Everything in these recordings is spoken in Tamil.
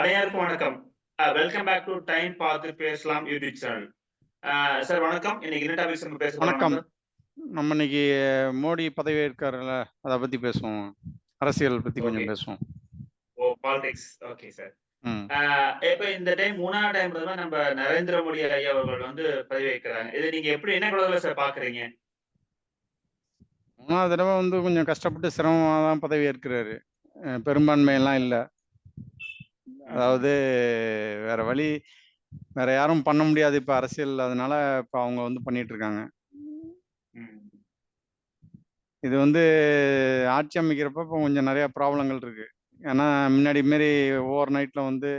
அனைவருக்கும் வணக்கம். வெல்கம் பேக் டு டைம் பார்த்து பேசலாம் யூடியூப் சேனல் சார் வணக்கம். இன்னைக்கு என்ன டாபிக்ஸ் நம்ம பேச வணக்கம். நம்ம இன்னைக்கு மோடி பதவி ஏற்காருல்ல அதை பத்தி பேசுவோம். அரசியல் பத்தி கொஞ்சம். பேசுவோம். ஓ பாலிடிக்ஸ் ஓகே சார் இப்ப இந்த டைம் மூணாவது டைம் தான் நம்ம நரேந்திர மோடி ஐயா அவர்கள் வந்து பதவி வைக்கிறாங்க இது நீங்க எப்படி என்ன குழந்தை சார் பாக்குறீங்க? மூணாவது தடவை வந்து கொஞ்சம் கஷ்டப்பட்டு சிரமமாக தான் பதவி ஏற்கிறாரு பெரும்பான்மையெல்லாம் இல்லை. அதாவது வேற வழி வேற யாரும் பண்ண முடியாது இப்போ அரசியல் அதனால இப்போ அவங்க வந்து பண்ணிட்டு இருக்காங்க இது வந்து ஆட்சி அமைக்கிறப்ப இப்போ கொஞ்சம் நிறைய ப்ராப்ளங்கள் இருக்கு. ஏன்னா முன்னாடி மாரி ஓவர் நைட்ல வந்து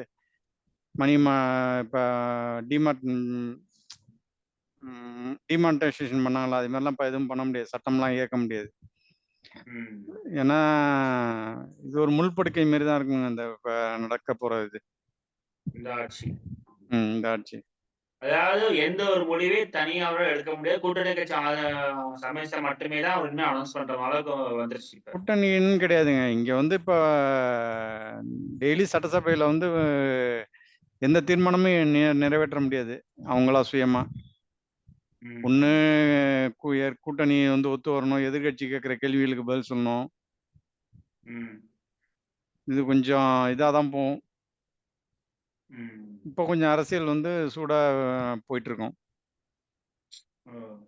மணி மா இப்போ டிமார்ட் டிமானிட்டைசேஷன் பண்ணாங்களா? அது மாதிரிலாம் இப்போ எதுவும் பண்ண முடியாது. சட்டம்லாம் இயக்க முடியாது. ம். ஏன்னா இது ஒரு முள்படுக்கை மாரி தான் இருக்குங்க இந்த இப்போ நடக்க போற இது. இந்த ஆட்சி. ம், இந்த ஆட்சி. அதாவது எந்த ஒரு முடிவே தனியாக எடுக்க முடியாது. கூட்டணி கட்சி ஆ- மட்டுமே தான் அவர் இன்னும் அனௌன்ஸ் பண்ற அளவுக்கு வந்துருச்சு இப்ப. கூட்டணின்னு கிடையாதுங்க. இங்க வந்து இப்போ டெய்லி சட்டசபையில வந்து எந்த தீர்மானமும் நி- நிறைவேற்ற முடியாது. அவங்களா சுயமா. ஒன்று கூட்டணி வந்து ஒத்து வரணும். எதிர்கட்சி கேட்குற கேள்விகளுக்கு பதில் சொல்லணும். இது கொஞ்சம் இதாக தான் போகும். இப்போ கொஞ்சம் அரசியல் வந்து சூடாக போயிட்டு இருக்கோம்.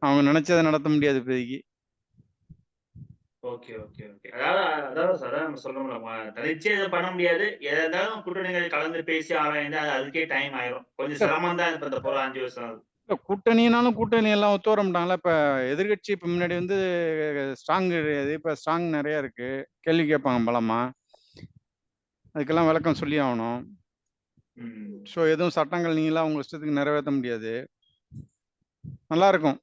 அவங்க நினைச்சதை நடத்த முடியாது இப்போதைக்கு. Okay okay okay. அதாவது அதாவது சார் நம்ம சொல்லணும் தனிச்சு எதுவும் பண்ண முடியாது. எதா கூட்டணிகள் கலந்து பேசி ஆராய்ந்து அது அதுக்கே டைம் ஆயிரும். கொஞ்சம் சிரமம் தான் இப்ப இந்த போற அஞ்சு வருஷம். இல்ல, கூட்டணினாலும் கூட்டணி எல்லாம் ஒத்து வர மாட்டாங்களா இப்போ எதிர்கட்சி இப்போ முன்னாடி வந்து ஸ்ட்ராங் கிடையாது இப்போ ஸ்ட்ராங் நிறைய இருக்கு. கேள்வி கேட்பாங்க பலமா. அதுக்கெல்லாம் விளக்கம் சொல்லி ஆகணும். ம். ஸோ எதுவும் சட்டங்கள் நீங்களாம் உங்க இஷ்டத்துக்கு நிறைவேற்ற முடியாது. நல்லா இருக்கும்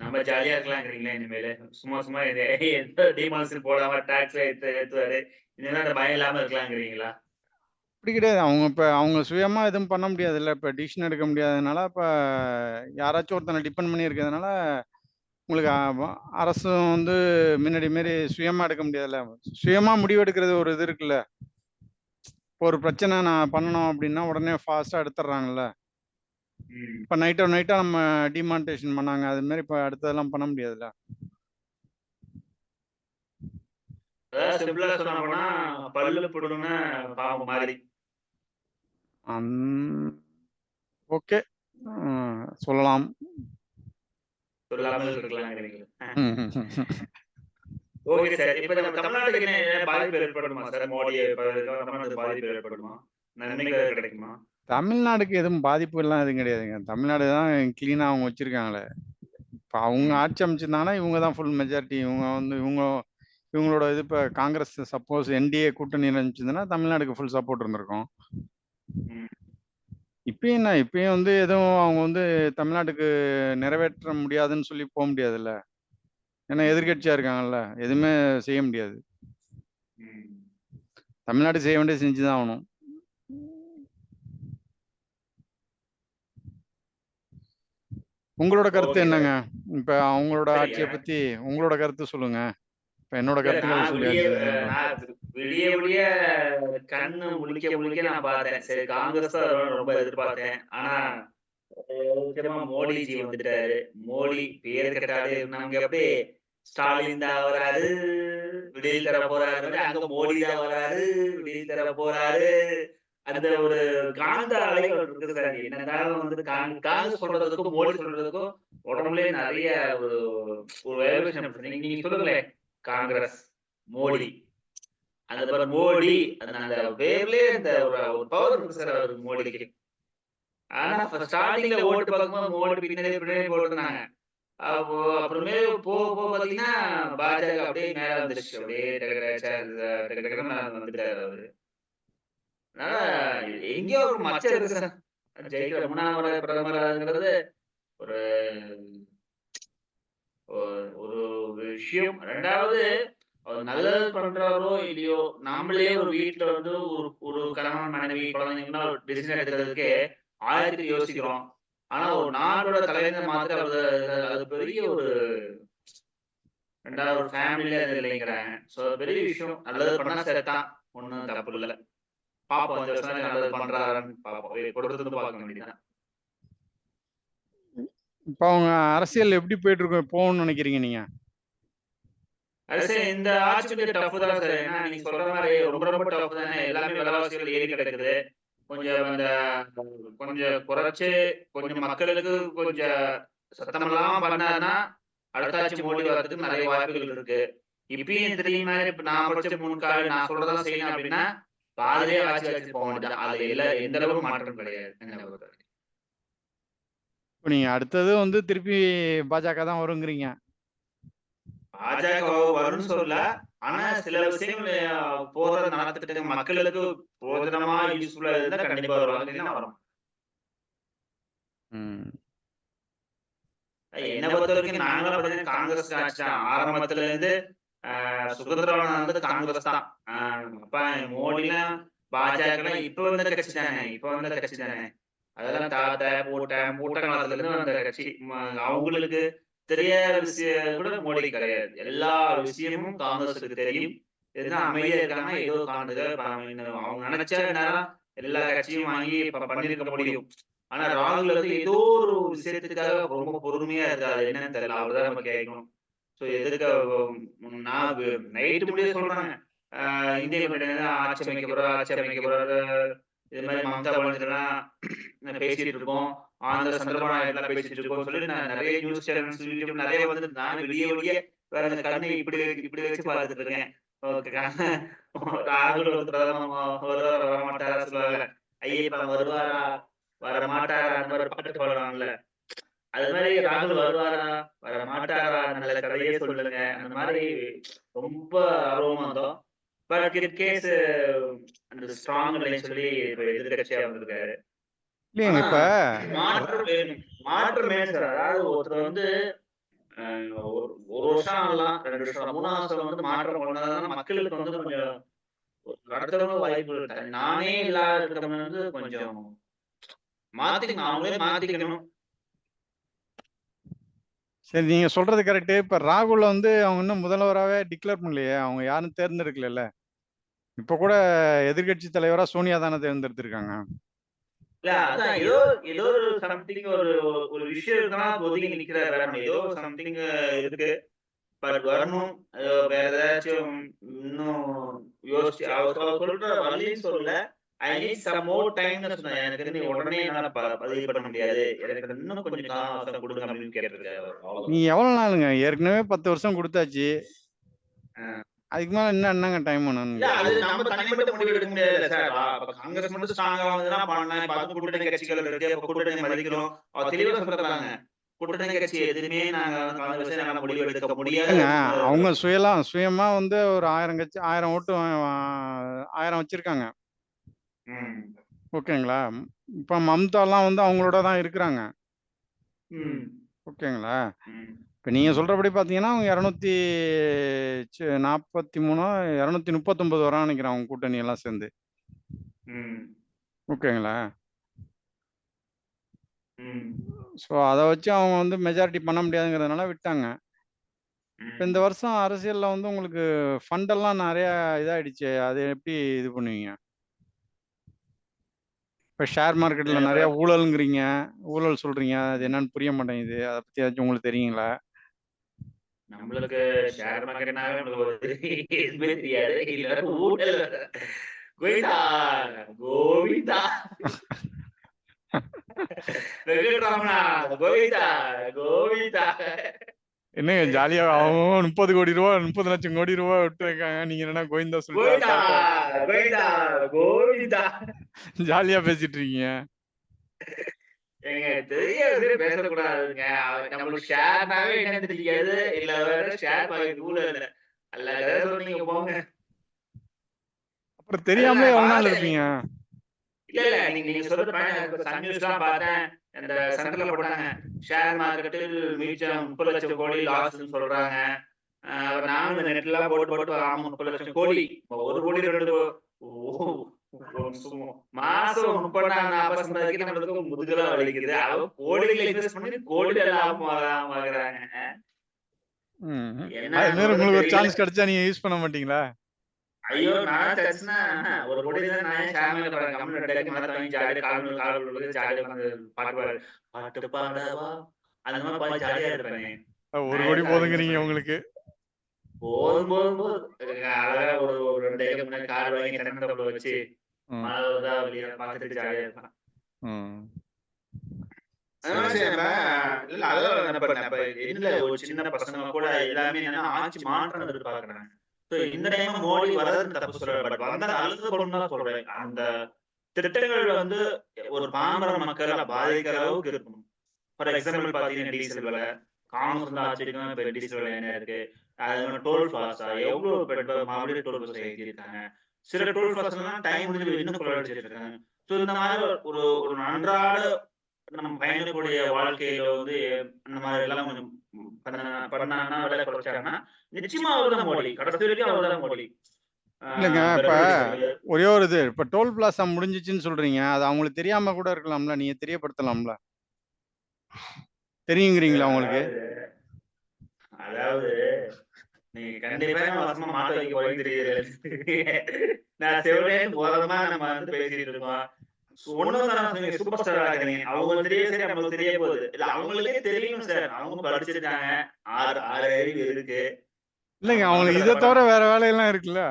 நம்ம ஜாலியா இருக்கலாங்கிறீங்களா இனிமேல. சும்மா சும்மா இது எந்த டிமான்ஸும் போடாம டாக்ஸ் ஏத்து ஏத்துவாரு இனிமேல் அந்த பயம் இல்லாம இருக்கலாங்கிறீங்களா? அப்படி கிடையாது. அவங்க இப்போ அவங்க சுயமா எதுவும் பண்ண முடியாது இல்லை இப்போ டிசிஷன் எடுக்க முடியாதனால இப்போ யாராச்சும் ஒருத்தனை டிபெண்ட் பண்ணி இருக்கிறதுனால உங்களுக்கு அ- அரசும் வந்து முன்னாடி மாரி சுயமா எடுக்க முடியாதுல்ல. சுயமா முடிவு எடுக்கிறது ஒரு இது இருக்குல்ல. இப்போ ஒரு பிரச்சனை நான் பண்ணணும் அப்படின்னா உடனே ஃபாஸ்ட்டாக எடுத்துடுறாங்கல்ல. ம். இப்போ நைட்டோ நைட்டாக நம்ம டிமானிட்டேஷன் பண்ணாங்க. அது மாதிரி இப்போ அடுத்ததெல்லாம் பண்ண முடியாதுல்ல. அதாவது சிம்பிளா சொன்னா போனா பல்லு போடுன்னா பாம்பு மாதிரி. ஓகே. சொல்லலாம். சொல்லாமல் இருக்கலாங்கிறீங்களா ஓகே சார். இப்ப நம்ம தமிழ்நாட்டுக்கு என்ன பாதிப்பு ஏற்படுமா சார்? மோடி தமிழ்நாடு பாதிப்பு ஏற்படுமா? நன்மைகள் கிடைக்குமா? தமிழ்நாடுக்கு எதுவும் பாதிப்பு எல்லாம் எதுவும் கிடையாதுங்க. தமிழ்நாடு தான் கிளீனாக அவங்க வச்சிருக்காங்களே. இப்போ அவங்க ஆட்சி அமைச்சிருந்தாங்கன்னா இவங்க தான் ஃபுல் மெஜாரிட்டி இவங்க வந்து இவங்க இவங்களோட இது இப்போ காங்கிரஸ் சப்போஸ் என்டிஏ கூட்டணி இருந்துச்சுன்னா தமிழ்நாடுக்கு ஃபுல் சப்போர்ட் இருந்திருக்கும். இப்பயும் என்ன? இப்பயும் வந்து எதுவும் அவங்க வந்து தமிழ்நாட்டுக்கு நிறைவேற்ற முடியாதுன்னு சொல்லி போக முடியாதுல்ல? ஏன்னா எதிர்கட்சியா இருக்காங்கல்ல? எதுவுமே செய்ய முடியாது. தமிழ்நாடு செய்ய வேண்டியது செஞ்சுதான் ஆகணும். உங்களோட கருத்து என்னங்க? இப்ப அவங்களோட. ஆட்சியை பத்தி உங்களோட கருத்து சொல்லுங்க. என்னோட கருத்துக்கள் நான் விடிய கண்ணு முழிக்க முழிக்க நான் பார்த்தேன். சரி காங்கிரஸ் ரொம்ப எதிர்பார்த்தேன். ஆனா முக்கியமா மோடிஜி வந்துட்டாரு. மோடி பேர் கேட்டாலே நாங்க அப்படியே ஸ்டாலின் தான் வராரு விடியல் தர போறாரு அங்க மோடி தான் வராரு விடியல் தர போறாரு. அந்த ஒரு காந்த அலைகள் இருக்குது சார். என்னதான் வந்து காங்- காங்கிரஸ் சொல்றதுக்கும் மோடி சொல்றதுக்கும் உடம்புலயே நிறைய ஒரு ஒரு நீங்க நீங்க சொல்லுங்களேன். காங்கிரஸ் மோடி அந்த பாரு மோடி அந்த வேவ்லயே அந்த ஒரு பவர் இருக்கு சார் அவருக்கு மோடிக்கு ஆனா ஸ்டார்டிங்ல ஓட்டு பார்க்கும்போது மோடி பின்னாடி பின்னாடி போட்டுருந்தாங்க அப்போ அப்புறமே போக போக பாத்தீங்கன்னா பாஜக அப்படியே மேல வந்துருச்சு அப்படியே வந்துட்டாரு அவரு அதனால எங்கேயோ ஒரு மச்சம் இருக்கு சார் ஜெயிக்கிற முறை பிரதமர்ங்கிறது ஒரு ஒரு- விஷயம். ரெண்டாவது நல்லது பண்றாரோ இல்லையோ நாமளே ஒரு வீட்டுல வந்து ஒரு ஒரு கணவன் மனைவி குழந்தைங்கன்னா ஒரு டிசிஷன் எடுக்கிறதுக்கு ஆயிரத்தி யோசிக்கிறோம். ஆனா ஒரு நாட்டோட தலைவர் மாத்திரம் அது பெரிய ஒரு ரெண்டாவது ஒரு ஃபேமிலியில அது இல்லைங்கிறாங்க சோ பெரிய விஷயம். நல்லது பண்ணா சரிதான் ஒண்ணும் தப்பு இல்ல. பாப்போம் இந்த வருஷம் நல்லது பண்றாரான்னு பாப்போம். கொடுத்தது பார்க்க வேண்டியதுதான். இப்ப அவங்க அரசியல் எப்படி போயிட்டு இருக்கும் போகணும்னு நினைக்கிறீங்க நீங்க? அரசியல் இந்த ஆட்சி கொஞ்சம் டஃப் தான் சார் ஏன்னா நீங்க சொல்ற மாதிரி ரொம்ப ரொம்ப டஃப் தானே. எல்லாமே விலைவாசிகள் ஏறி கிடக்குது. கொஞ்சம் அந்த கொஞ்சம் குறைச்சு கொஞ்சம் மக்களுக்கு கொஞ்சம் சத்தமெல்லாம் பண்ணாருன்னா அடுத்த ஆட்சி மோடி வர்றதுக்கு நிறைய வாய்ப்புகள் இருக்கு. இப்பயும் தெரியும் மாதிரி இப்ப நான் படிச்ச மூணு கால் நான் சொல்றதெல்லாம் செய்யணும் அப்படின்னா பாதிலே ஆட்சி ஆட்சி போக மாட்டேன் அது எல்லா எந்த அளவுக்கு மாற்றம் கிடையாது. இப்ப நீங்க அடுத்தது வந்து திருப்பி பாஜக தான் வருங்கிறீங்க. பாஜக வரும்னு சொல்லல. ஆனா சில விஷயங்கள் போற நடத்திட்டு மக்களுக்கு போதனமா யூஸ்ஃபுல்லா இருந்தா கண்டிப்பா வருவாங்க. வரும். என்ன பொறுத்த வரைக்கும் நாங்களும் காங்கிரஸ் ஆட்சி ஆரம்பத்துல இருந்து சுதந்திரம் வந்து காங்கிரஸ் தான். அப்ப மோடிலாம் பாஜக இப்ப வந்த கட்சி தானே. இப்ப வந்த கட்சி தானே. அதெல்லாம் தாத்தா போட்டேன் பூட்ட காலத்துல இருந்து அந்த கட்சி அவங்களுக்கு தெரியாத விஷயம் கூட மோடி கிடையாது. எல்லா விஷயமும் காங்கிரஸுக்கு தெரியும். எதுனா அமைதியா இருக்காங்க ஏதோ காண்டுகள் அவங்க நினைச்சா நேரம் எல்லா கட்சியும் வாங்கி பண்ணியிருக்க பண்ணிருக்க முடியும். ஆனா ராகுல் வந்து ஏதோ ஒரு விஷயத்துக்காக ரொம்ப பொறுமையா இருக்காது என்னன்னு தெரியல. அவர்தான் நம்ம கேட்கணும். சோ எதுக்கு நான் நைட்டு முடிய சொல்றாங்க ஆஹ் இந்திய ஆட்சி அமைக்க போறாரு ஆட்சி அமைக்க போறாரு. இது மாதிரி மம்தா பானர்ஜிலாம் பேசிட்டு இருக்கோம். ஆந்திர சந்திரபாபு நாயுடுலாம் பேசிட்டு இருக்கோம். சொல்லி நான் நிறைய நியூஸ் சேனல்ஸ் யூடியூப் நிறைய வந்து நான் விடிய விடிய வேற இந்த கண்ணு இப்படி இப்படி வச்சு பார்த்துட்டு இருக்கேன். ராகுல் வந்து பிரதம வருவாரா வர மாட்டாரா சொல்லுவாங்க. ஐயப்பா வருவாரா? வர மாட்டாரா அந்த மாதிரி பாட்டு பாடுவாங்கல்ல. அது மாதிரி ராகுல் வருவாரா? வர மாட்டாரா நல்ல கதையே சொல்லுங்க. அந்த மாதிரி ரொம்ப ஆர்வமா இருந்தோம். பட் கேஸ் அந்த ஸ்ட்ராங் இல்லைன்னு சொல்லி இப்ப எதிர்கட்சியா வந்திருக்காரு. இல்லைங்க இப்ப மாற்றம் வேணும். மாற்றம் வேணும் சார். அதாவது ஒருத்தர் வந்து ஒரு ஒரு வருஷம் ஆகலாம் ரெண்டு வருஷம் மூணாவது வருஷம் வந்து மாற்றம் கொண்டாதான் மக்களுக்கு வந்து கொஞ்சம் ஒரு அடுத்தவங்க வாய்ப்பு நானே இல்லாத வந்து கொஞ்சம் மாத்திக்கணும். அவங்களே மாத்திக்கணும். சரி நீங்க சொல்றது கரெக்ட் இப்ப ராகுல வந்து அவங்க இன்னும் முதல்வராகவே டிக்ளேர் பண்ணலையே. அவங்க யாரும் தேர்ந்தெடுக்கல இப்ப கூட எதிர்க்கட்சி தலைவரா சோனியா தானே தேர்ந்தெடுத்திருக்காங்க. ஏதோ ஏதோ ஒரு சம்திங் ஒரு ஒரு விஷயம் இருக்குன்னா ஒதுங்கி நிக்கிறாரு. ஏதோ சம்திங் இருக்கு. பட் வரணும். வேற ஏதாச்சும் இன்னும் யோசிச்சு அவர் சொல்ற வழியும் சொல்லல. ஐ நீட் சம் மோர் டைம்னு சொன்னேன் எனக்கு தெரிஞ்சு உடனே என்னால பதிவு பண்ண முடியாது. எனக்கு இன்னும் கொஞ்சம் காலம் அவசரம் கொடுங்க அப்படின்னு கேட்டிருக்காரு. நீ எவ்வளவு நாளுங்க? ஏற்கனவே பத்து வருஷம் கொடுத்தாச்சு. அதுக்கு மேல என்ன என்னங்க டைம் பண்ணணும் அது நம்ம தனிப்பட்ட முடிவு எடுக்க முடியாது சார் காங்கிரஸ் மட்டும் ஸ்ட்ராங்கா வந்ததுன்னா பண்ணேன் அது கூட்டணி கட்சிகள் இருக்கு. அப்ப கூட்டணி மதிக்கிறோம். தெளிவா சொல்றாங்க. அவங்க சுயலாம் சுயமா வந்து ஒரு ஆயிரம் கட்சி ஆயிரம் ஓட்டு ஆயிரம் வச்சிருக்காங்க. ஓகேங்களா இப்ப மம்தாலாம் வந்து அவங்களோட தான் இருக்கிறாங்க ம். ஓகேங்களா. இப்ப நீங்க சொல்றபடி பாத்தீங்கன்னா அவங்க இரநூத்தி நாற்பத்தி மூணோ இரநூத்தி முப்பத்தொன்பது வரான்னு நினைக்கிறேன் அவங்க கூட்டணி எல்லாம் சேர்ந்து ம். ஓகேங்களா ம். ஸோ அதை வச்சு அவங்க வந்து மெஜாரிட்டி பண்ண முடியாதுங்கிறதுனால விட்டாங்க இப்போ இந்த வருஷம் அரசியல்ல வந்து உங்களுக்கு ஃபண்டெல்லாம் நிறைய இதாயிடுச்சு அது எப்படி இது பண்ணுவீங்க இப்போ ஷேர் மார்க்கெட்ல நிறைய ஊழல்ங்கிறீங்க. ஊழல் சொல்றீங்க. அது என்னன்னு புரிய மாட்டேங்குது. அதை பத்தி ஏதாச்சும் உங்களுக்கு தெரியுங்களா? நம்மளுக்கு ஷேர் மார்க்கெட்னாவே நம்மளுக்கு தெரியாது. இல்ல ஊழல் கோவிந்தா. கோவிந்தா. என்னங்க ஜாலியா அவங்க முப்பது கோடி ரூபா முப்பது லட்சம் கோடி ரூபா விட்டு வைக்காங்க நீங்க என்ன கோவிந்தா கோவிந்தா. கோவிந்தா. ஜாலியா பேசிட்டு இருக்கீங்க. பேசக்கூடாதுங்க. நம்மளுக்கு ஷேர்னாவே என்னன்னு தெரியாது. இல்ல வேற ஷேர் ஊழல் இல்ல. அல்ல கதை சொன்னீங்க போங்க. அப்புறம் தெரியாமலே எவ்வளவு நாள் பாரு. இருப்பீங்க? இல்ல இல்ல நீங்க நீங்க சொல்றது பயன் சன் நியூஸ் எல்லாம் பார்த்தேன் இந்த சென்டர்ல போட்டாங்க. ஷேர் மார்க்கெட்டில் மியூச்சுவல் முப்பது லட்சம் கோடி லாஸ்ன்னு சொல்றாங்க. நானும் இந்த நெட்ல எல்லாம் போட்டு போட்டு ஆமா முப்பது லட்சம் கோடி. ஒரு கோடி ரெண்டு. மாசம் முப்பதாம் நாற்பது சம்பாதிக்க நம்மளுக்கு முதுகெல்லாம் வலிக்குது. அவங்க கோடிகள் இன்வெஸ்ட் பண்ணி கோடிகள் லாபம் வாங்க- வாங்குறாங்க உங்களுக்கு ஒரு. சான்ஸ் கிடைச்சா நீங்க யூஸ் பண்ண மாட்டீங்களா? ஐயோ நான் தச்சுனா ஒரு கோடி தான் நான் ஷாமில பாருங்க வாங்கி உள்ளது ஜாலியாக உட்காந்து பாட்டு பாடு பாட்டு பாடவா? அந்த மாதிரி பாட்டு ஜாலியா இருப்பேன். ஒரு கோடி போதுங்கிறீங்க உங்களுக்கு. போதும் போதும் போதும். அழகா ஒரு ஒரு ரெண்டு ஏக்கர் முன்னாடி கார் வாங்கி கிணத்துல வச்சு மழை வருதா வெளியே ஜாலியா இருப்பேன். சின்ன பசங்க கூட எல்லாமே ஆட்சி மாற்றம் எதிர்பார்க்கறாங்க. சோ இந்த டைம் மோடி வரதுன்னு தப்பு சொல்றேன் பட் வந்தா நல்லது சொல்றேன் அந்த திட்டங்கள் வந்து ஒரு பாமர மக்களை பாதிக்கிற அளவுக்கு இருக்கணும் ஃபார் எக்ஸாம்பிள் பாத்தீங்கன்னா டீசல் விலை. காங்கிரஸ் ஆட்சிக்கும் இப்ப டீசல் விலை என்ன இருக்கு? அது டோல் பாஸா எவ்வளவு இப்ப மறுபடியும் டோல் பாஸ் ஏற்றிருக்காங்க சில டோல் பாஸ் எல்லாம் டைம் முடிஞ்சு இன்னும் ஸோ இந்த மாதிரி ஒரு ஒரு அன்றாட நம்ம பயணிக்கக்கூடிய வாழ்க்கையில வந்து அந்த மாதிரி எல்லாம் கொஞ்சம் பண்ண- பண்ணாங்கன்னா விலை குறைச்சாங்கன்னா நிச்சயமா அவர்தான் மோடி. கடைசி வரைக்கும் அவர்தான் மோடி. இல்லைங்க, இப்ப ஒரே ஒரு இது இப்ப டோல் பிளாசா முடிஞ்சிச்சுன்னு சொல்றீங்க. அது அவங்களுக்கு தெரியாம கூட இருக்கலாம்ல நீங்க தெரியப்படுத்தலாம்ல? தெரியுங்கிறீங்களா உங்களுக்கு? அதாவது நீங்க கண்டிப்பா வருஷமா வைக்க போய் தெரியுது. நான் நம்ம வந்து பேசிட்டு இருக்கோம் ஒண்ணும் சூப்பர் ஸ்டார் ஆகுறீங்க அவங்க தெரிய சரி நம்மளுக்கு தெரிய போகுது. இல்ல அவங்களுக்கே தெரியும் சார். அவங்க படிச்சிருக்காங்க. ஆறு ஆறு அறிவு இருக்கு. இல்லைங்க அவங்களுக்கு இதை தவிர வேற வேலையெல்லாம் இருக்குல்ல?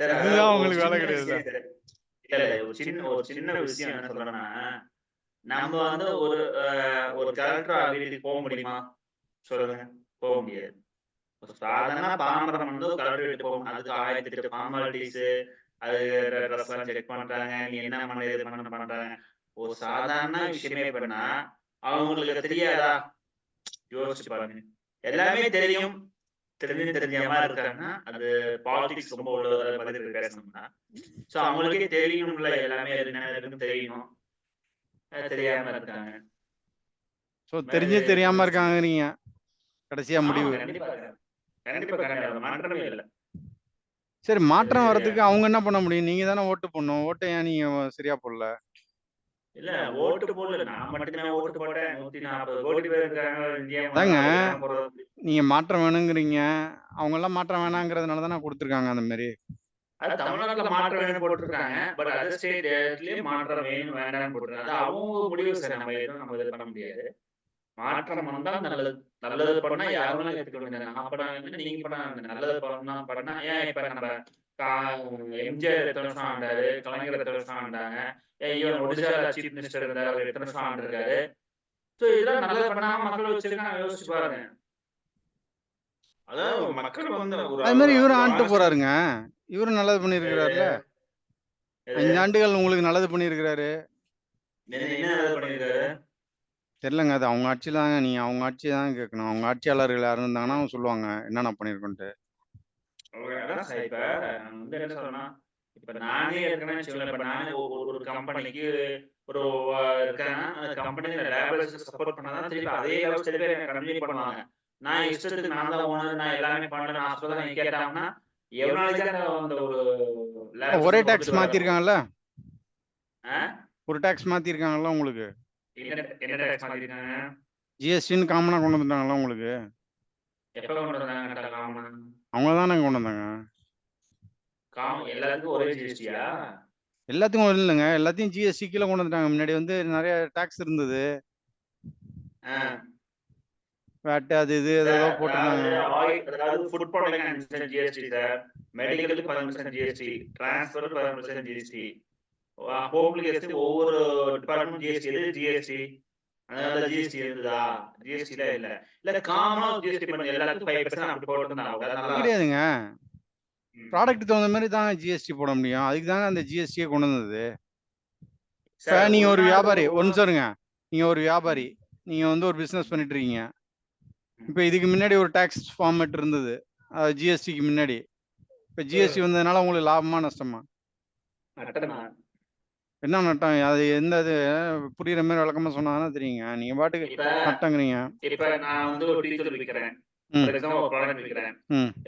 சார் ஒரு அவங்களுக்கு வேலை கிடையாது. இல்ல இல்ல ஒரு சின்ன ஒரு சின்ன விஷயம் என்ன சொல்றேன்னா நம்ம வந்து ஒரு ஒரு கலெக்டர் வீட்டுக்கு போக முடியுமா? சொல்லுங்க. போக முடியாது சாதாரண பாமரம் வந்து கலெக்டர் போகணும் அதுக்கு ஆயிரத்தி எட்டு ஃபார்மாலிட்டிஸ் அது ட்ரெஸ் எல்லாம் செக் பண்றாங்க. நீ என்ன பண்ண இது பண்ண பண்றாங்க. ஒரு சாதாரண விஷயமே பண்ணா அவங்களுக்கு தெரியாதா? யோசிச்சு பாருங்க. எல்லாமே தெரியும். தெரிஞ்சு தெரிஞ்ச மாதிரி இருக்காங்கன்னா அது பாலிடிக்ஸ் ரொம்ப உள்ளதை பத்தி பேசணும்னா. சோ அவங்களுக்கே தெரியணும்ல எல்லாமே என்ன இருக்குன்னு தெரியணும். தெரியாம இருக்காங்க. ஸோ தெரிஞ்சு தெரியாம இருக்காங்கிறீங்க கடைசியா முடிவு. சரி மாற்றம் வர்றதுக்கு அவங்க என்ன பண்ண முடியும்? நீங்க தானே ஓட்டு போடணும். ஓட்டை ஏன் நீங்க சரியா போடல? இல்ல ஓட்டு போடல. நான் மட்டுமே ஓட்டு போட்டேன். நூத்தி நாற்பது கோடி பேர் இருக்காங்க. இந்தியா அதாங்க. மொத்தம் போறது. நீங்க மாற்றம் வேணுங்கிறீங்க. அவங்க எல்லாம் மாற்றம் வேணாங்கிறதுனால தானே கொடுத்துருக்காங்க அந்த மாதிரி அது தமிழ்நாட்டுல மாற்றம் வேணும் போட்டிருக்காங்க. பட் அதர் ஸ்டேட்லயும் மாற்றம் வேணும் வேண்டாம்னு போட்டிருக்காங்க. அது அவங்க முடிவு. சார் நம்ம எதுவும் நம்ம இது பண்ண முடியாது. மாற்றம் வந்தா நல்லது. நல்லது பண்ணா யாரும் ஏத்துக்க வேண்டியது நான் பண்ண நீங்க பண்ண நல்லது பண்ணா பண்ணா ஏன் இப்ப நம்ம எம்ஜிஆர் எத்தனை வருஷம் ஆண்டாரு கலைஞர் எத்தனை வருஷம் ஆண்டாங்க ஈவன் ஒடிசால சீஃப் மினிஸ்டர் இருந்தாரு. அவர் எத்தனை வருஷம் ஆண்டிருக்காரு சோ இதெல்லாம் நல்லது பண்ணாம மக்கள் வச்சிருக்காங்க. யோசிச்சு பாருங்க. அதாவது மக்கள் வந்து அது மாதிரி இவரும் ஆண்டு போறாருங்க. இவரும் நல்லது பண்ணியிருக்கிறாருல எது? அஞ்சு ஆண்டுகள் உங்களுக்கு நல்லது பண்ணியிருக்கிறாரு என்ன என்ன நல்லது பண்ணிருக்காரு? தெரியலங்க அது அவங்க ஆட்சி தாங்க நீங்க அவங்க ஆட்சி தான் கேட்கணும் அவங்க ஆட்சியாளர்கள் யாரும் இருந்தாங்கன்னா அவங்க சொல்லுவாங்க. என்னென்ன பண்ணியிருக்கோன்ட்டு Okay, அதான் சார். இப்ப நான் வந்து என்ன சொல்றேன்னா இப்ப நானே இருக்கேன்னு வச்சுக்கோங்களேன் இப்ப நானே ஒரு ஒரு கம்பெனிக்கு ஒரு அஹ், இருக்கேன்னா அந்த கம்பெனில லேபர்ஸ் சப்போர்ட் பண்ணாதான் திருப்பி அதே லேபர்ஸ் திருப்பி கண்டினியூ பண்ணுவாங்க. நான் இஷ்டத்துக்கு நான் தான் ஓனர் நான் எல்லாமே பண்றேன் நான் கேட்டாங்கன்னா எவ்வளவு நாளைக்கு அந்த அந்த ஒரு டாக்ஸ் மாத்திருக்காங்கல்ல? ஒரு டாக்ஸ் மாத்திருக்காங்கல்ல உங்களுக்கு? ஜிஎஸ்டின்னு காமனா கொண்டு வந்துட்டாங்கல்ல உங்களுக்கு? அவங்க தானே கொண்டு வந்தாங்க. எல்லாத்துக்கும் ஒரு இல்லைங்க. எல்லாத்தையும் ஜிஎஸ்டி கீழே கொண்டு வந்துட்டாங்க. முன்னாடி வந்து நிறைய டாக்ஸ் இருந்தது. வேட்டு அது இது ஏதோ போட்டிருந்தாங்க. GST GST GST homely GST ஒவ்வொரு டிபார்ட்மெண்ட் ஜிஎஸ்டி எது? ஜிஎஸ்டி அதனால ஜிஎஸ்டி இருந்ததா? ஜிஎஸ்டில இல்ல. இல்ல காமனா ஜிஎஸ்டி பண்ணி. எல்லாத்துக்கும் ஃபைவ் பர்சன்ட் அப்படி போட்டுருந்தாங்க கிடையாதுங்க. ப்ராடக்ட் தகுந்த மாதிரி தான் ஜிஎஸ்டி போட முடியும். அதுக்கு தாங்க அந்த ஜிஎஸ்டியை கொண்டு வந்தது. சார், நீங்க ஒரு வியாபாரி நிமிஷம் இருங்க நீங்க ஒரு வியாபாரி நீங்க வந்து ஒரு பிசினஸ் பண்ணிட்டு இருக்கீங்க. இப்போ இதுக்கு முன்னாடி ஒரு டாக்ஸ் ஃபார்மேட் இருந்தது. ஜிஎஸ்டிக்கு முன்னாடி. இப்போ ஜிஎஸ்டி வந்ததுனால உங்களுக்கு லாபமா நஷ்டமா? என்ன நட்டம்? அது எந்த இது? புரியுற மாதிரி விளக்கமா சொன்னாங்கன்னா தெரியுங்க. நீங்க பாட்டுக்கு நட்டங்கிறீங்க. இப்ப நான் வந்து ஒரு டீச்சர் விற்கிறேன் ப்ராடக்ட் விற்கிறேன்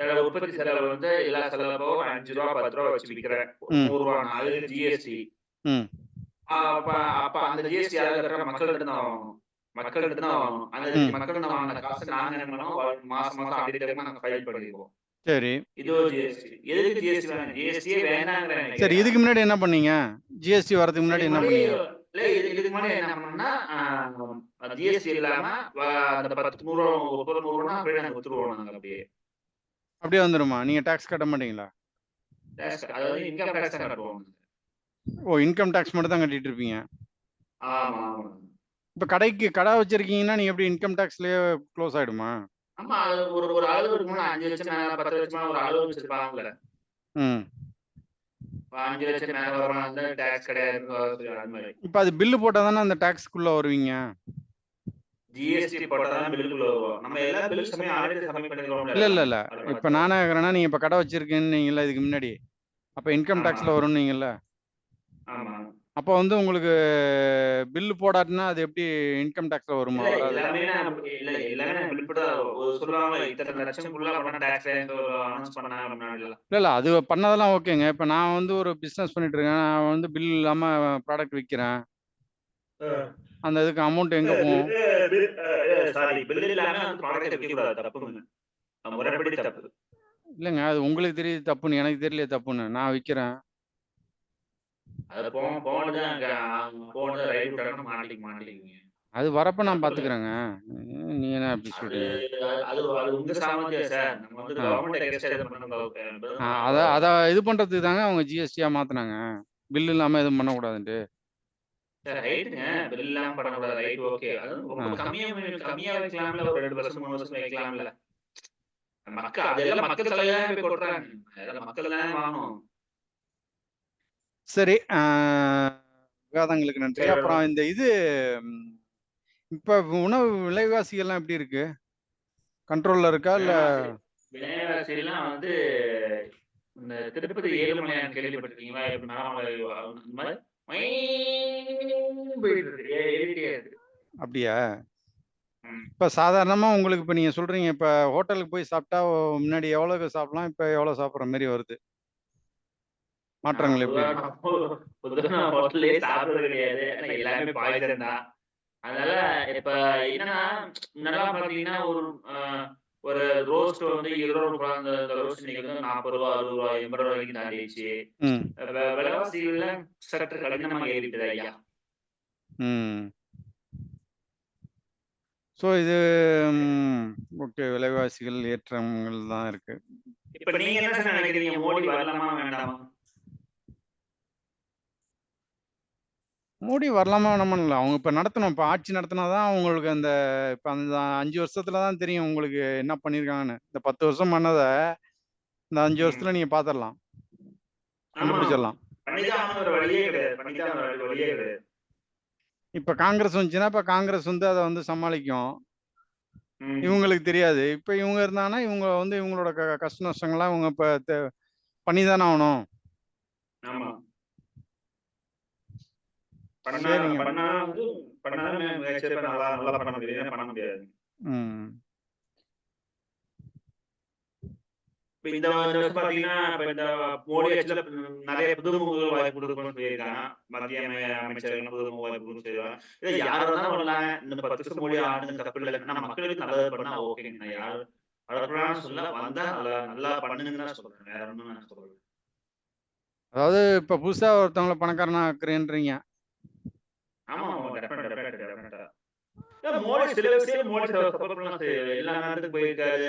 என்னோட உற்பத்தி செலவு வந்து எல்லா செலவும் அஞ்சு ரூபா பத்து ரூபா வச்சு விற்கிறேன். நூறு ரூபா அது ஜிஎஸ்டி அப்ப அப்ப அந்த ஜிஎஸ்டி கட்டுற மக்கள் தான் வாங்கணும். மக்கள் தான் வாங்கணும். அந்த. மக்கள் வாங்கின காசு நாங்க என்ன பண்ணுவோம் மாசம் மாசம் ஆடிட்டர்மா நாங்க ஃபைல் பண்ணிடுவோம். சரி. இதோ ஜிஎஸ்டி. எதுக்கு ஜிஎஸ்டி வேணும்? ஜிஎஸ்டியே வேணாங்கிறேன் சரி. இதுக்கு முன்னாடி என்ன பண்ணீங்க? ஜிஎஸ்டி வரதுக்கு முன்னாடி என்ன பண்ணீங்க? இல்ல இது இதுக்கு முன்னாடி என்ன பண்ணோம்னா, ஆ ஜிஎஸ்டி இல்லாம அந்த 10 100 ஒரு பொருள் 100 ரூபான்னா அப்படியே நாங்க வித்துருவோம் நாங்க அப்படியே. அப்படியே வந்துருமா? நீங்க டாக்ஸ் கட்ட மாட்டீங்களா? அதாவது இன்கம் டாக்ஸ் கட்டுவோம். ஓ! இன்கம் டாக்ஸ் மட்டும் தான் கட்டிட்டு இருப்பீங்க. ஆமா, ஆமா. இப்ப கடைக்கு கடை வச்சிருக்கீங்கன்னா, நீங்க எப்படி இன்கம் டாக்ஸ்லயே குளோஸ் ஆயிடுமா? ஆமா. ஒரு ஒரு இருக்கும்ல. 5 லட்சம் மேல 10 லட்சம் ஒரு அளவு வச்சிருப்பாங்கல்ல. 5 லட்சம் மேல இருந்தா டாக்ஸ் கிடையாது. இப்ப அது பில் போட்டா தானே அந்த டாக்ஸ்க்குள்ள வருவீங்க. ஜிஎஸ்டி போட்டா தான் பில்லுக்குள்ள வருவோம். நம்ம எல்லா பில் சமயம் ஆல்ரெடி சப்மிட் பண்ணிருக்கோம்ல. இல்ல, இல்ல, இல்ல. இப்ப. நானே கேக்குறேன்னா, நீங்க இப்ப கடை வச்சிருக்கீங்கன்னீங்கல்ல இதுக்கு முன்னாடி. அப்ப இன்கம். டாக்ஸ்ல வரும்னீங்கல்ல. ஆமா. அப்ப வந்து உங்களுக்கு பில் போடாட்டினா அது எப்படி இன்கம் டாக்ஸ்ல வருமா? இல்ல. எல்லாமே இல்ல எல்லாமே நான் பில் போட்டா ஒரு சொல்லுவாங்கல்ல இத்தனை லட்சம்க்குள்ள பண்ணா டாக்ஸ் அனௌன்ஸ் பண்ணாங்க. இல்ல, இல்ல. அது பண்ணதெல்லாம் ஓகேங்க. இப்ப நான் வந்து ஒரு பிசினஸ் பண்ணிட்டு இருக்கேன். நான் வந்து பில் இல்லாம ப்ராடக்ட் விக்கிறேன். அந்த இதுக்கு அமௌண்ட் எங்க போகும்? சாரி பில் இல்லாம அந்த ப்ராடக்ட் விக்க கூடாது தப்புங்க. முறைப்படி தப்பு. இல்லங்க. அது உங்களுக்கு தெரியுது தப்புன்னு. எனக்கு தெரியலையே தப்புன்னு. நான் விக்கிறேன். அது போ போனது அங்க போனது ரைட் விட்டா மாட்டிக்க மாட்டீங்க. அது வரப்ப நான். பாத்துக்கிறேங்க. நீங்க என்ன அப்படி அது சொல்றீங்க? அது அது உங்க சாமர்த்தியம் சார். நம்ம வந்து ஆ. கவர்மெண்ட் எக்ஸ்ட்ரா இது பண்ணணும். ஆ அத அத இது பண்றதுக்கு தாங்க அவங்க ஜிஎஸ்டியா மாத்துனாங்க. பில் இல்லாம எதுவும் பண்ணக்கூடாதுன்ட்டு. சார் ரைட்டுங்க. பில் இல்லாம பண்ணக்கூடாது. Right okay. அது கம்மியா கம்மியா வைக்கலாம்ல. ஒரு 2 வருஷம் 3 வருஷம் வைக்கலாம்ல. மக்கள் அதெல்லாம் மக்கள் தலையில தான் போய் கொட்டுறாங்க. அதெல்லாம் மக்கள் தானே வாங்கணும். சரி. விவாதங்களுக்கு நன்றி. அப்புறம் இந்த இது இப்ப உணவு விலைவாசிகள்லாம் எப்படி இருக்கு? கண்ட்ரோல்ல இருக்கா? இல்ல விலைவாசி வந்து இந்த திருப்பதி ஏழுமலையான் கேள்விப்பட்டிருக்கீங்களா? அப்படியா? இப்ப சாதாரணமா உங்களுக்கு இப்ப நீங்க சொல்றீங்க, இப்ப ஹோட்டலுக்கு போய் சாப்பிட்டா முன்னாடி எவ்வளவுக்கு சாப்பிடலாம், இப்ப எவ்வளவு சாப்பிடுற மாரி வருது? மாற்றங்கள் எப்படி சாப்பிடுறது கிடையாது. எல்லாமே பாய்சன் தான். அதனால இப்ப என்னன்னா, முன்னலாம் பார்த்தீங்கன்னா, ஒரு ஒரு ரோஸ்ட் வந்து ரூ. 20 அந்த ரோஸ்ட் இன்னைக்கு வந்து ரூ. 40 ரூ. 60 ரூ. 80 வரைக்கும் தாண்டிடுச்சு. விலைவாசிகள்ல சற்று கடினமா ஏறிட்டுது ஐயா. ம். ஸோ இது ஓகே விலைவாசிகள் ஏற்றங்கள் தான் இருக்கு. இப்ப நீங்க என்ன நினைக்கிறீங்க? மோடி வரலாமா? வேண்டாமா? மோடி வரலாமா வேணாமான்னு இல்ல. அவங்க இப்ப நடத்தணும். இப்ப ஆட்சி நடத்தினா தான் அவங்களுக்கு அந்த இப்ப அந்த 5 வருஷத்துல தான் தெரியும் உங்களுக்கு என்ன பண்ணியிருக்காங்கன்னு. இந்த 10 வருஷம் பண்ணத, இந்த 5 ம். வருஷத்துல நீங்க பார்த்துரலாம். ஆமா. கண்டுபிடிச்சிடலாம். பண்ணிதான். பண்ணிதான். இப்ப காங்கிரஸ் வந்துச்சுன்னா, இப்ப காங்கிரஸ் வந்து அத வந்து சமாளிக்கும். இவங்களுக்கு தெரியாது. இப்ப இவங்க இருந்தாங்கன்னா, இவங்க வந்து இவங்களோட கஷ்ட நஷ்டங்கள்லாம் இவங்க இப்ப தெ பண்ணி தானே ஆகணும். ஆமா. பண்ணா சரிங்க. பண்ணா வந்து பண்ணா மிகச்சிறப்பா நல்லா நல்லா பண்ண முடியும். இல்லைன்னா பண்ண முடியாது. ம். இப்ப இந்த பார்த்தீங்கன்னா, இப்ப இந்த மோடி ஆட்சியில நெறைய புதுமுகங்கள் வாய்ப்பு குடுக்கணும்னு சொல்லியிருக்காங்க. மத்திய அமை அமைச்சர்கள் புதுமுக வாய்ப்பு குடுக்கணும்னு சொல்லியிருக்காங்க. இத யார் வேணாலும் பண்ணலாங்க. இந்த 10 வருஷம் மோடி ஆண்டுனது தப்பு இல்ல. ஆனா மக்களுக்கு நல்லது பண்ணா ஓகேங்க. நான் யாரு சொல்ல. வந்தா நல்லா நல்லா பண்ணுங்கன்னு தான் சொல்றேன். வேற ஒண்ணும் நான். அதாவது இப்ப புதுசா ஒருத்தவங்கள பணக்காரனா ஆக்குறேன்றீங்க. ஆமா, ஆமா. டெஃபினட் டெஃபினட் டெஃபினட்டா. ஏன் மோடி சில விஷயம் மோடி சப்போர்ட் பண்ணலாம் செய்ய எல்லா நாட்டுக்கும் போயிருக்காரு.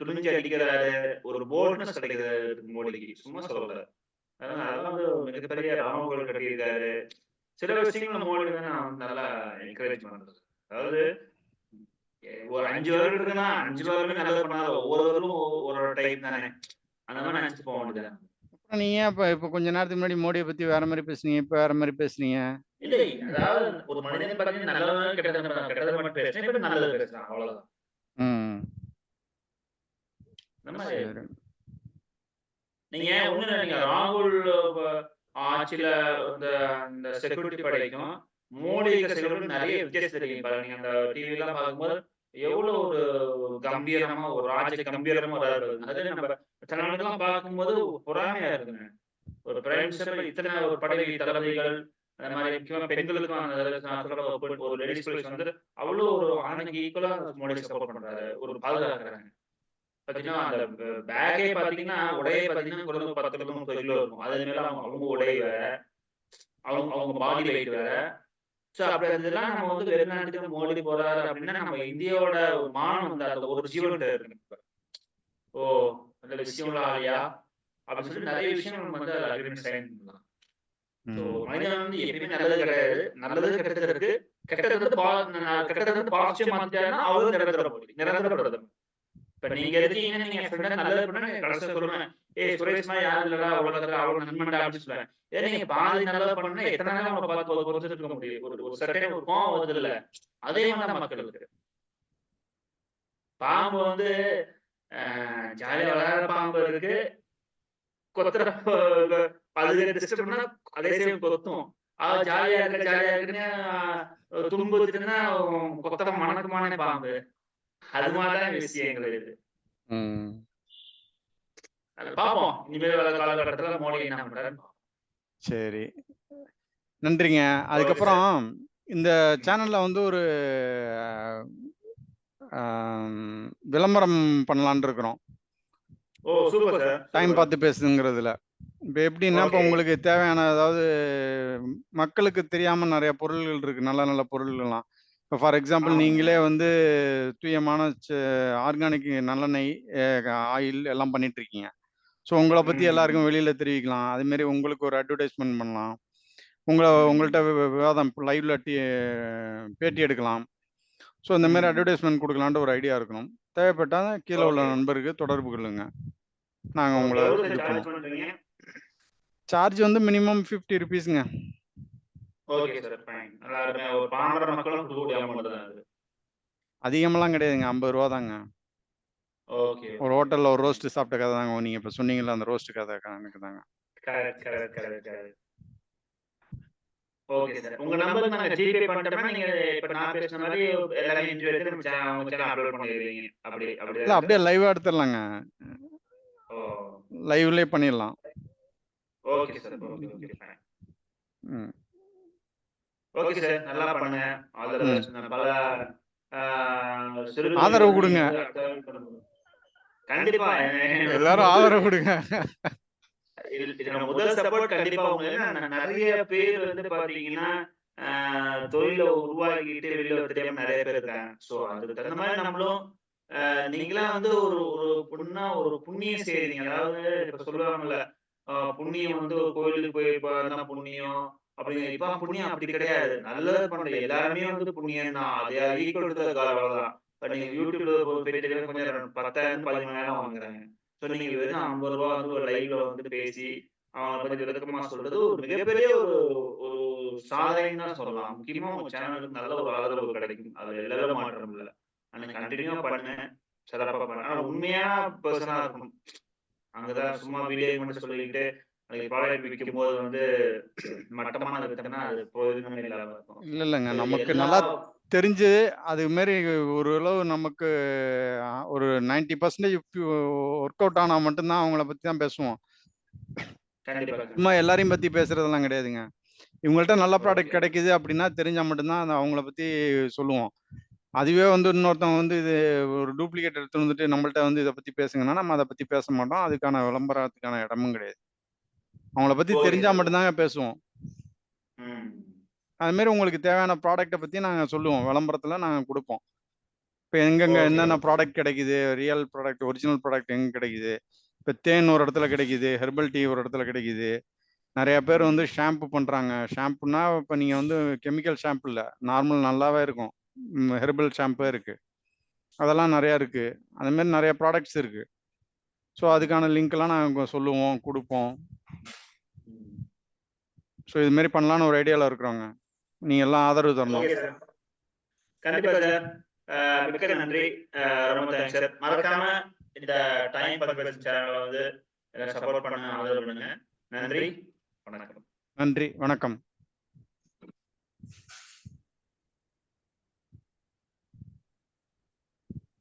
துணிஞ்சு அடிக்கிறாரு. ஒரு போல்ட்னஸ் கிடைக்குது மோடிக்கு. சும்மா சொல்லல. அதனால அதெல்லாம் வந்து மிகப்பெரிய ராம கோவில் கட்டியிருக்காரு. சில விஷயங்கள் மோடி வந்து நான் நல்லா என்கரேஜ் பண்றது. அதாவது ஒரு 5 வருடம் இருக்குன்னா 5 வருடமே நல்லது பண்ணாத ஒரு ஒரு டைப் தானே. அந்த மாரி நினைச்சுட்டு போக. அப்புறம் நீங்க ஏன் இப்ப இப்ப கொஞ்ச நேரத்துக்கு முன்னாடி மோடிய பத்தி வேற மாரி பேசுனீங்க. இப்ப வேற மாரி பேசுறீங்க. இல்லை அதாவது ஒரு மனிதன் பார்த்தீங்கன்னா நல்லவன் கெட்டவன் கெட்டது மட்டும் பேசுறேன். இப்ப நல்லது பேசுறான். அவ்வளவுதான். ம். இந்த மாரி சரி. நீங்க ஒண்ணு நீங்க ராகுல் ஆட்சியில இந்த இந்த செக்யூரிட்டி படைக்கும், மோடிக்கு செக்யூரிட்டி நெறைய வித்தியாசம் தெரியும். பாருங்க நீங்க அந்த டிவிலாம் பார்க்கும்போது எவ்வளவு ஒரு கம்பீரமா ஒரு ராஜ கம்பீரமா வராரு. அது நம்ம சில பார்க்கும்போது பொறாமையா இருக்குங்க. ஒரு பிரைம் மினிஸ்டர் இத்தனை ஒரு படை தளபதிகள் அந்த மாதிரி முக்கியமா பெண்களுக்கும் அந்த ஒரு லேடிஸ் போலீஸ் வந்து அவ்வளவு ஒரு ஆணுக்கு ஈக்குவலா மோடி சப்போர்ட் பண்றாரு. ஒரு பாதுகாக்கிறாங்க. பாத்தீங்கன்னா அந்த பேக்கே பாத்தீங்கன்னா உடையே பாத்தீங்கன்னா குறைஞ்ச ஒரு பத்து முப்பது கிலோ இருக்கும் அது மேல அவங்க அவங்க உடை வேற அவங்க அவங்க பாடி வெயிட் வேற ஸோ அப்படி இருந்ததுலாம் நம்ம வந்து வெளிநாட்டுக்கு மோடி போறாரு அப்படின்னா நம்ம இந்தியாவோட மானம் வந்து அந்த ஒரு ஜீவன் இருக்கு இப்ப. ஓ அந்த விஷயம்லாம் ஆலியா அப்படின்னு சொல்லி நிறைய விஷயம் நம்ம வந்து அக்ரிமெண்ட் சைன் பண்ணலாம் மனிதன் வந்து எப்பயுமே நல்லது கிடையாது. நல்லது கெட்டது இருக்கு கெட்டது வந்து கெட்டது வந்து பாசிட்டிவ் மாத்திட்டாருன்னா அவரும் நிரந்தர நிரந்தரப்படுறது. இப்ப நீங்க இருக்கீங்கன்னா நீங்க ஃப்ரெண்ட் நல்லது பண்ணா கடைசியா சொல்லுவேன் ஏய் சுரேஷ் மாதிரி யாரும் இல்லடா உலகத்துல அவ்வளவு நன்மண்டா அப்படின்னு சொல்லுவேன் ஏன் நீங்க பாதி நல்லது பண்ணா எத்தனை நாள் அவங்களை பார்த்து இருக்க முடியும்? ஒரு ஒரு கோவம் வருது இல்ல அதே மாதிரி மக்களுக்கு பாம்பு வந்து ஜாலியா விளையாடுற பாம்பு இருக்கு. கொத்துற அதுக்கு டிஸ்டர்ப் பண்ணா அதே சேம் கொத்தும். அவ ஜாலியா இருக்க ஜாலியா இருக்குன்னு ஆஹ் துன்புறுத்துட்டுன்னா கொத்த மணக்குமான பாம்பு. அது மாதிரிதான் விஷயங்கள் இது. ம். அது பார்ப்போம். இனிமேல் வர காலகட்டத்துல மோடி என்ன பண்றாரு சரி. நன்றிங்க. அதுக்கப்புறம் இந்த சேனல்ல வந்து ஒரு விளம்பரம் பண்ணலான்னு இருக்கிறோம். டைம் பார்த்து பேசுங்கிறதுல. இப்போ எப்படின்னா இப்போ. உங்களுக்கு தேவையான அதாவது மக்களுக்கு தெரியாம நிறைய பொருள்கள் இருக்கு. நல்ல நல்ல பொருள்கள்லாம். இப்போ ஃபார் எக்ஸாம்பிள். நீங்களே வந்து தூயமான ஆர்கானிக் நல்லெண்ணெய் ஆயில் எல்லாம் பண்ணிட்டு இருக்கீங்க ஸோ உங்களை பத்தி ம். எல்லாருக்கும் வெளியில தெரிவிக்கலாம். அதே மாதிரி உங்களுக்கு ஒரு அட்வர்டைஸ்மெண்ட் பண்ணலாம். உங்களை. உங்கள்கிட்ட விவாதம் லைவ்ல பேட்டி எடுக்கலாம். ஸோ இந்த மாதிரி. அட்வர்டைஸ்மெண்ட் கொடுக்கலான்ட்டு ஒரு ஐடியா இருக்கணும். தேவைப்பட்டா கீழே உள்ள. நண்பருக்கு தொடர்பு கொள்ளுங்க. நாங்கள் உங்களை சார்ஜ் வந்து மினிமம் ஃபிஃப்டி ருபீஸுங்க அதிகமெல்லாம் கிடையாதுங்க. ஐம்பது ரூபா தாங்க. ஓகே ஒரு ஹோட்டலில் ஒரு ரோஸ்ட் சாப்பிட்ட கதை தாங்க. நீங்கள் இப்போ சொன்னீங்கல்ல அந்த ரோஸ்ட் கதை கணக்கு தாங்க correct correct correct correct okay sir உங்க நம்பர் நாங்க ஜிபே பண்ணிட்டோம்னா நீங்க இப்ப நான் பேசுன மாதிரி எல்லாமே இன்டர்வியூ எடுத்து நம்ம channel- உங்க சேனல் அப்லோட் பண்ணிடுவீங்க. அப்படி அப்படி இல்லை அப்படியே ஓ. லைவ்லேயே பண்ணிடலாம். Okay sir okay okay fine hmm. Okay sir நல்லா பண்ணுங்க. All the. பெஸ்ட் பல ஆதரவு கொடுங்க. கண்டிப்பா. எல்லாரும் ஆதரவு கொடுங்க. இதுல முதல் சப்போர்ட் கண்டிப்பா உங்க ஏன்னா ந- நிறைய பேர் வந்து பாத்தீங்கன்னா ஆஹ், தொழில உருவாக்கிட்டு வெளியில தெரியாம நிறைய பேர் இருக்காங்க. சோ அதுக்கு தகுந்த மாதிரி நம்மளும் நீங்களாம் வந்து ஒரு ஒரு புண்ணா ஒரு புண்ணியம் செய்றீங்க. அதாவது இப்ப சொல்லுவாங்கல்ல புண்ணியம் வந்து ஒரு கோயிலுக்கு போய் பார்த்தா புண்ணியம். அப்படிங்கிற இப்ப புண்ணியம் அப்படி கிடையாது. நல்லது பண்ற எல்லாருமே வந்து புண்ணியம் தான் அதே ஈக்குவல் அவ்வளவுதான் இப்ப நீங்க யூடியூப்ல போயிட்டு கொஞ்சம் பத்தாயிரம் பதிமூணாயிரம் வாங்குறாங்க. ஸோ நீங்க வெறும் ஐம்பது ரூபா வந்து ஒரு லைவ்ல வந்து பேசி அவனை பத்தி விளக்கமா சொல்றது ஒரு மிகப்பெரிய ஒரு ஒரு சாதனைன்னு தான் சொல்லலாம். முக்கியமா உங்க சேனலுக்கு நல்ல ஒரு ஆதரவு கிடைக்கும். அது எல்லாரும் மாற்றம் இல்லை. அன்னைக்கு கண்டினியூவா பண்ணு சிறப்பா பண்ணு ஆனா உண்மையான பர்சனா இருக்கணும். அங்கதான் சும்மா வீடியோ மட்டும் சொல்லிக்கிட்டு விற்கும் போது வந்து மட்டமான வித்தனா அது இருக்கும். இல்லை இல்லைங்க. நமக்கு எல்லா- நல்லா தெரிஞ்சு அது மாரி ஒரு அளவு நமக்கு ஒரு நைன்டி பர்சன்டேஜ் ஒர்க் அவுட் ஆனால் மட்டும்தான் அவங்கள பற்றி தான் பேசுவோம். கண்டிப்பா சும்மா எல்லாரையும் பற்றி பேசுறதெல்லாம் கிடையாதுங்க. இவங்கள்ட்ட நல்ல ப்ராடக்ட். கிடைக்குது அப்படின்னா தெரிஞ்சால் மட்டும்தான் அது அவங்கள பற்றி சொல்லுவோம். அதுவே வந்து இன்னொருத்தவங்க வந்து இது ஒரு டூப்ளிகேட் எடுத்து வந்துட்டு நம்மள்ட்ட வந்து இதை பற்றி பேசுங்கன்னா நம்ம அதை பற்றி பேச மாட்டோம். அதுக்கான விளம்பரத்துக்கான இடமும் கிடையாது. அவங்கள பற்றி. தெரிஞ்சால் மட்டும்தாங்க பேசுவோம். ம். அதுமாரி உங்களுக்கு தேவையான ப்ராடக்ட்டை பற்றி நாங்கள் சொல்லுவோம். விளம்பரத்தில் நாங்கள் கொடுப்போம். இப்போ எங்கெங்க என்னென்ன. ப்ராடக்ட் கிடைக்குது? ரியல் ப்ராடக்ட் ஒரிஜினல் ப்ராடக்ட் எங்கே கிடைக்குது? இப்போ தேன் ஒரு இடத்துல கிடைக்குது ஹெர்பல் டீ ஒரு இடத்துல கிடைக்குது. நிறைய பேர் வந்து ஷாம்பு பண்ணுறாங்க ஷாம்புனா இப்போ நீங்கள் வந்து கெமிக்கல் ஷாம்பு இல்லை. நார்மல் நல்லாவே இருக்கும். ஹெர்பல் ஷாம்பே இருக்குது அதெல்லாம் நிறையா இருக்குது அதுமாரி நிறைய ப்ராடக்ட்ஸ் இருக்குது ஸோ அதுக்கான லிங்க்லாம் நாங்கள் சொல்லுவோம் கொடுப்போம். ஸோ இதுமாரி பண்ணலான்னு ஒரு ஐடியாவில் இருக்கிறோங்க. நீங்கள் எல்லாம் ஆதரவு தரணும். கண்டிப்பா சார். மிக்க நன்றி. ரொம்ப தேங்க்ஸ் சார். மறக்காம இந்த டைம் பர்பஸ் சேனலை வந்து சப்போர்ட் பண்ண ஆதரவு பண்ணுங்க நன்றி. வணக்கம். நன்றி. வணக்கம்.